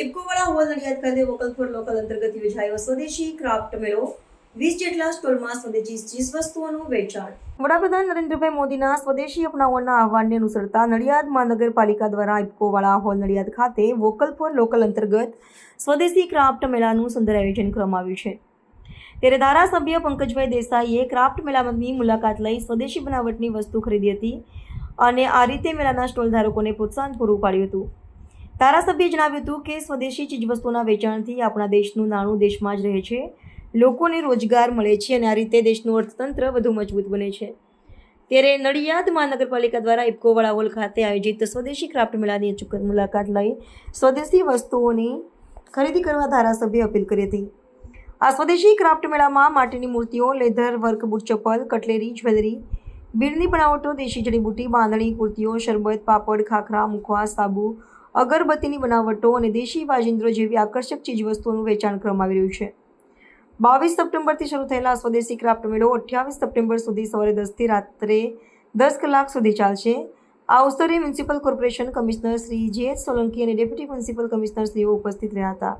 ઇફકોવાળા hall Nadiad ખાતે vocal for local અંતર્ગત યોજાયો સ્વદેશી ક્રાફ્ટ મેળો. વીસ જેટલા સ્ટોલમાં સ્વદેશી ચીજ વસ્તુઓનું વેચાણ. વડાપ્રધાન નરેન્દ્રભાઈ મોદીના સ્વદેશી અપનાવવાના આહવાનને અનુસરતા નડિયાદ મહાનગરપાલિકા દ્વારા ઇફકોવાળા હોલ નડિયાદ ખાતે વોકલ ફોર લોકલ અંતર્ગત સ્વદેશી ક્રાફ્ટ મેળાનું સુંદર આયોજન કરવામાં આવ્યું છે. ત્યારે ધારાસભ્ય પંકજભાઈ દેસાઈએ ક્રાફ્ટ મેળાની મુલાકાત લઈ સ્વદેશી બનાવટની વસ્તુ ખરીદી હતી અને આ રીતે મેળાના સ્ટોલ ધારકોને પ્રોત્સાહન પૂરું પાડ્યું હતું. ધારાસભ્યએ જણાવ્યું હતું કે સ્વદેશી ચીજવસ્તુના વેચાણથી આપણા દેશનું નાણું દેશમાં જ રહે છે. લોકોને રોજગાર મળે છે અને આ રીતે દેશનું અર્થતંત્ર વધુ મજબૂત બને છે. ત્યારે નડિયાદ મહાનગરપાલિકા દ્વારા ઇફકોવાળા હોલ ખાતે આયોજિત સ્વદેશી ક્રાફ્ટ મેળાની અચૂક મુલાકાત લઈ સ્વદેશી વસ્તુઓની ખરીદી કરવા ધારાસભ્યએ અપીલ કરી હતી. આ સ્વદેશી ક્રાફ્ટ મેળામાં માટીની મૂર્તિઓ, લેધર વર્ક, બૂટ ચપ્પલ, કટલેરી, જ્વેલરી, બીડની બનાવટો, દેશી જડીબુટી બાંધણી કુર્તીઓ, શરબત, પાપડ, ખાખરા, મુખવા, સાબુ, અગરબત્તીની બનાવટો અને દેશી વાજિંદ્રો જેવી આકર્ષક ચીજવસ્તુઓનું વેચાણ કરવામાં આવી રહ્યું છે. બાવીસ સપ્ટેમ્બરથી શરૂ થયેલા સ્વદેશી ક્રાફ્ટ મેળો અઠ્યાવીસ સપ્ટેમ્બર સુધી સવારે દસથી રાત્રે દસ કલાક સુધી ચાલશે. આ અવસરે મ્યુનિસિપલ કોર્પોરેશન કમિશનર શ્રી જે સોલંકી અને ડેપ્યુટી મ્યુનિસિપલ કમિશનર શ્રીઓ ઉપસ્થિત રહ્યા હતા.